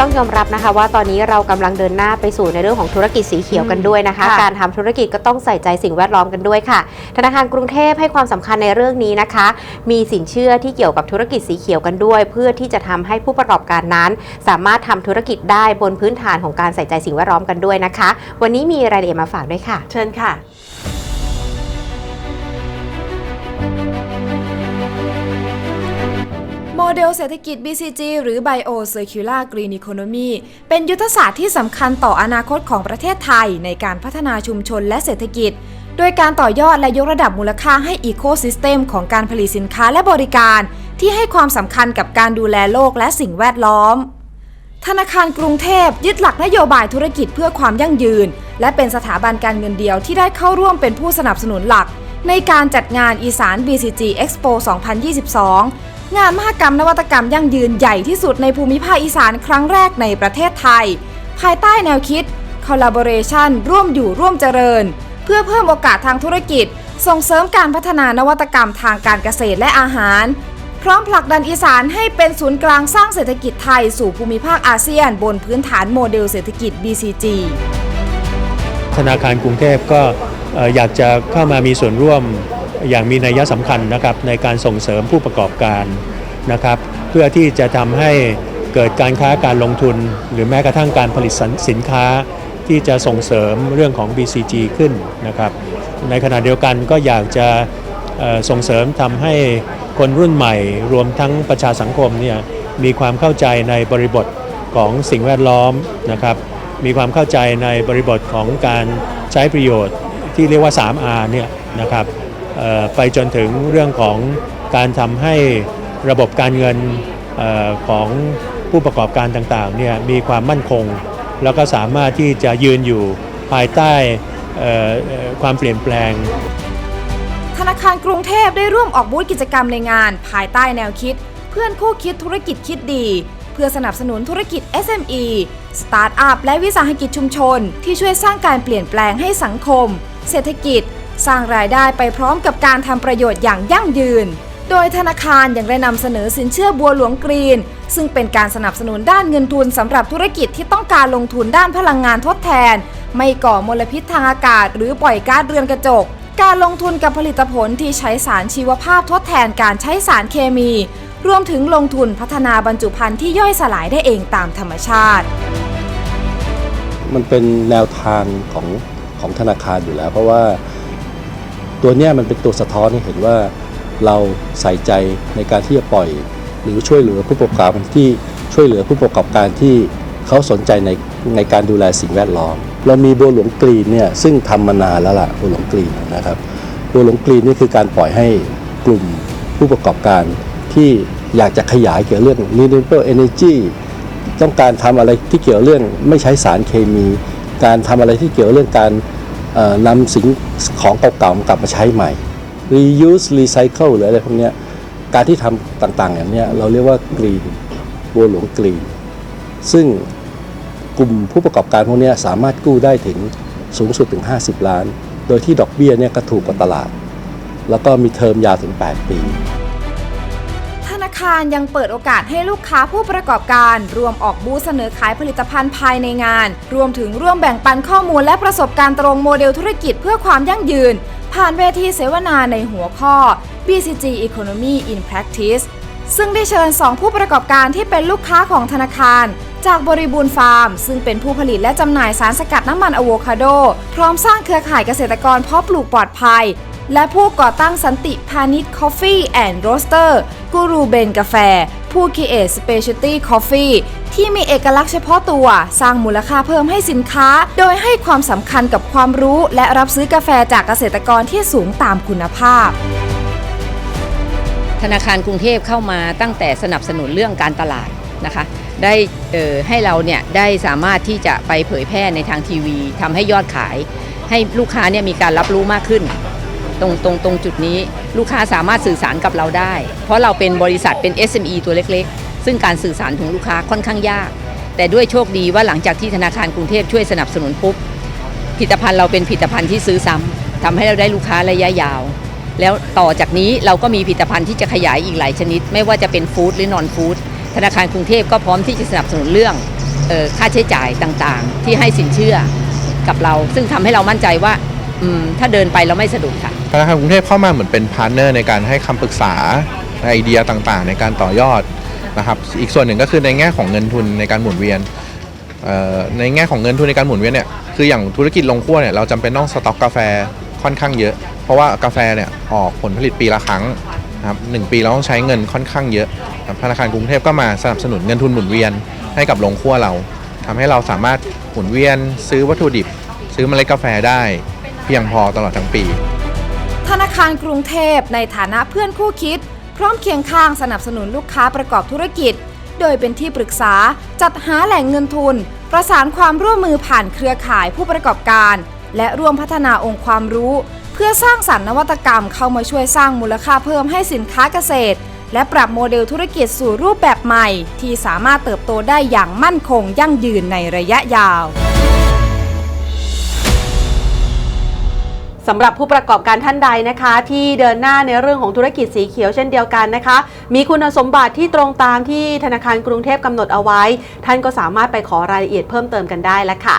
ต้องยอมรับนะคะว่าตอนนี้เรากำลังเดินหน้าไปสู่ในเรื่องของธุรกิจสีเขียวกันด้วยนะคะค่ะการทำธุรกิจก็ต้องใส่ใจสิ่งแวดล้อมกันด้วยค่ะ ธนาคารกรุงเทพให้ความสำคัญในเรื่องนี้นะคะ มีสินเชื่อที่เกี่ยวกับธุรกิจสีเขียวกันด้วย เพื่อที่จะทำให้ผู้ประกอบการนั้น สามารถทำธุรกิจได้บนพื้นฐานของการใส่ใจสิ่งแวดล้อมกันด้วยนะคะ วันนี้มีรายละเอียดมาฝากด้วยค่ะ เชิญค่ะ โมเดลเศรษฐกิจ BCG หรือ Bio Circular Green Economy เป็นยุทธศาสตร์ที่สำคัญต่ออนาคตของประเทศไทยในการพัฒนาชุมชนและเศรษฐกิจ โดยการต่อยอดและยกระดับมูลค่าให้อีโคซิสเต็มของการผลิตสินค้าและบริการ ที่ให้ความสำคัญกับการดูแลโลกและสิ่งแวดล้อม ธนาคารกรุงเทพยึดหลักนโยบายธุรกิจเพื่อความยั่งยืน และเป็นสถาบันการเงินเดียวที่ได้เข้าร่วมเป็นผู้สนับสนุนหลักในการจัดงานอีสาน BCG Expo 2022 งานมหกรรมนวัตกรรมยั่งยืนใหญ่ที่สุดในภูมิภาคอีสานครั้งแรกในประเทศไทย ภายใต้แนวคิด Collaboration ร่วมอยู่ร่วมเจริญ เพื่อเพิ่มโอกาสทางธุรกิจ ส่งเสริมการพัฒนานวัตกรรมทางการเกษตรและอาหาร พร้อมผลักดันอีสานให้เป็นศูนย์กลางสร้างเศรษฐกิจไทยสู่ภูมิภาคอาเซียน บนพื้นฐานโมเดลเศรษฐกิจ BCG ธนาคารกรุงเทพก็อยากจะเข้ามามีส่วนร่วม อย่างมีนัยสำคัญนะครับในการส่งเสริมผู้ประกอบการนะครับ เพื่อที่จะทำให้เกิดการค้าการลงทุน หรือแม้กระทั่งการผลิตสินสินค้าที่จะส่งเสริมเรื่องของ BCG ขึ้นนะครับ ในขณะเดียวกันก็อยากจะส่งเสริมทำให้คนรุ่นใหม่รวมทั้งประชาสังคมเนี่ยมีความเข้าใจในบริบทของสิ่งแวดล้อมนะครับ มีความเข้าใจในบริบทของการใช้ประโยชน์ที่เรียกว่า 3R เนี่ยนะครับ ไปจนถึงเรื่องของการทำให้ระบบการเงินออของผู้ประกอบการต่างๆเนี่ยมีความมั่นคง แล้วก็สามารถที่จะยืนอยู่ภายใต้ความเปลี่ยนแปลง ธนาคารกรุงเทพได้ร่วมออกบูธกิจกรรมในงาน ภายใต้แนวคิด เพื่อนคู่คิดธุรกิจคิดดี เพื่อสนับสนุนธุรกิจ SME สตาร์ทอัพและวิสาหกิจชุมชน ที่ช่วยสร้างการเปลี่ยนแปลงให้สังคม เศรษฐกิจ สร้างรายได้ไปพร้อมกับการทำประโยชน์อย่างยั่งยืน โดยธนาคารยังได้นำเสนอสินเชื่อบัวหลวงกรีน ซึ่งเป็นการสนับสนุนด้านเงินทุนสำหรับธุรกิจที่ต้องการลงทุนด้านพลังงานทดแทน ไม่ก่อมลพิษทางอากาศ หรือปล่อยก๊าซเรือนกระจก การลงทุนกับผลิตผลที่ใช้สารชีวภาพทดแทนการใช้สารเคมี รวมถึงลงทุนพัฒนาบรรจุภัณฑ์ที่ย่อยสลายได้เองตามธรรมชาติ มันเป็นแนวทางของของธนาคารอยู่แล้ว เพราะว่า ตัวนี้มันเป็นตัวสะท้อนให้เห็นว่าเราใส่ใจในการที่จะปล่อย หรือช่วยเหลือผู้ประกอบการที่ช่วยเหลือผู้ประกอบการที่เขาสนใจในในการดูแลสิ่งแวดล้อม เรามีบัวหลวงกรีนเนี่ยซึ่งทำมานานแล้วล่ะบัวหลวงกรีนนะครับบัวหลวงกรีนนี่คือการปล่อยให้กลุ่มผู้ประกอบการที่อยากจะขยายเกี่ยวเรื่อง renewable energy ต้องการทำอะไรที่เกี่ยวเรื่องไม่ใช้สารเคมี การทำอะไรที่เกี่ยวเรื่องการ นำสิ่งของเก่าๆกลับมาใช้ใหม่ reuse recycle หรืออะไรพวกนี้การที่ทำต่างๆอย่างนี้เราเรียกว่า green บัวหลวง green ซึ่งกลุ่มผู้ประกอบการพวกนี้สามารถกู้ได้ถึงสูงสุดถึง 50 ล้าน โดยที่ดอกเบี้ยเนี่ยก็ถูกกว่าตลาด แล้วก็มีเทอมยาวถึง 8 ปี คารยังเปิดโอกาสให้ลูกค้าผู้ประกอบการ รวมออกบูธเสนอขายผลิตภัณฑ์ภายในงาน รวมถึงร่วมแบ่งปันข้อมูลและประสบการณ์ตรงโมเดลธุรกิจเพื่อความยั่งยืน ผ่านเวทีเสวนาในหัวข้อ BCG Economy in Practice ซึ่งได้เชิญ 2 ผู้ประกอบการที่เป็นลูกค้าของธนาคาร จากบริบูรณ์ฟาร์ม ซึ่งเป็นผู้ผลิตและจำหน่ายสารสกัดน้ำมันอะโวคาโด พร้อมสร้างเครือข่ายเกษตรกรเพาะปลูกปลอดภัย และผู้ก่อตั้งสันติพาณิชย์คอฟฟี่แอนด์โรสเตอร์กูรูเบนกาแฟ ผู้คิดเอทสเปเชียลตี้คอฟฟี่ที่มีเอกลักษณ์เฉพาะตัว สร้างมูลค่าเพิ่มให้สินค้า โดยให้ความสำคัญกับความรู้ และรับซื้อกาแฟจากเกษตรกรที่สูงตามคุณภาพธนาคารกรุงเทพเข้ามาตั้งแต่สนับสนุนเรื่องการตลาดนะคะ ได้เอ่อให้เราเนี่ยได้สามารถที่จะไปเผยแพร่ในทางทีวีทำให้ยอดขาย ให้ลูกค้าเนี่ยมีการรับรู้มากขึ้น ตรงตรงตรงจุดนี้ลูกค้าสามารถสื่อสารกับเราได้ เพราะเราเป็นบริษัทเป็น SME ตัวเล็กๆ ซึ่งการสื่อสารถึงลูกค้าค่อนข้างยาก แต่ด้วยโชคดีว่าหลังจากที่ธนาคารกรุงเทพช่วยสนับสนุนปุ๊บผลิตภัณฑ์เราเป็นผลิตภัณฑ์ที่ซื้อซ้ำทำให้เราได้ลูกค้าระยะยาว แล้วต่อจากนี้เราก็มีผลิตภัณฑ์ที่จะขยายอีกหลายชนิด ไม่ว่าจะเป็นฟู้ดหรือนอนฟู้ดธนาคารกรุงเทพก็พร้อมที่จะสนับสนุนเรื่องออค่าใช้จ่ายต่างๆ ที่ให้สินเชื่อกับเรา ซึ่งทำให้เรามั่นใจว่าถ้าเดินไปเราไม่สะดุดค่ะ ธนาคารกรุงเทพเข้ามาเหมือนเป็นพาร์ทเนอร์ในการให้คำปรึกษาไอเดียต่างๆ ในการต่อยอดนะครับ อีกส่วนหนึ่งก็คือในแง่ของเงินทุนในการหมุนเวียนในแง่ของเงินทุนในการหมุนเวียนเนี่ยคืออย่างธุรกิจลงขั้วเนี่ยเราจำเป็นต้องสต็อกกาแฟค่อนข้างเยอะ เพราะว่ากาแฟเนี่ยออกผลผลิตปีละครั้งนะครับหนึ่งปีเราต้องใช้เงินค่อนข้างเยอะธนาคารกรุงเทพก็มาสนับสนุนเงินทุนหมุนเวียนให้กับลงขั้วเราทำให้เราสามารถหมุนเวียนซื้อวัตถุดิบ ซื้อเมล็ดกาแฟได้ เพียงพอตลอดทั้งปี ธนาคารกรุงเทพในฐานะเพื่อนคู่คิด พร้อมเคียงข้างสนับสนุนลูกค้าประกอบธุรกิจ โดยเป็นที่ปรึกษาจัดหาแหล่งเงินทุน ประสานความร่วมมือผ่านเครือข่ายผู้ประกอบการ และร่วมพัฒนาองค์ความรู้ เพื่อสร้างสรรค์นวัตกรรมเข้ามาช่วยสร้างมูลค่าเพิ่มให้สินค้าเกษตร และปรับโมเดลธุรกิจสู่รูปแบบใหม่ ที่สามารถเติบโตได้อย่างมั่นคงยั่งยืนในระยะยาว สำหรับผู้ประกอบการท่านใดนะคะ ที่เดินหน้าในเรื่องของธุรกิจสีเขียวเช่นเดียวกันนะคะ มีคุณสมบัติที่ตรงตามที่ธนาคารกรุงเทพกำหนดเอาไว้ ท่านก็สามารถไปขอรายละเอียดเพิ่มเติมกันได้แล้วค่ะ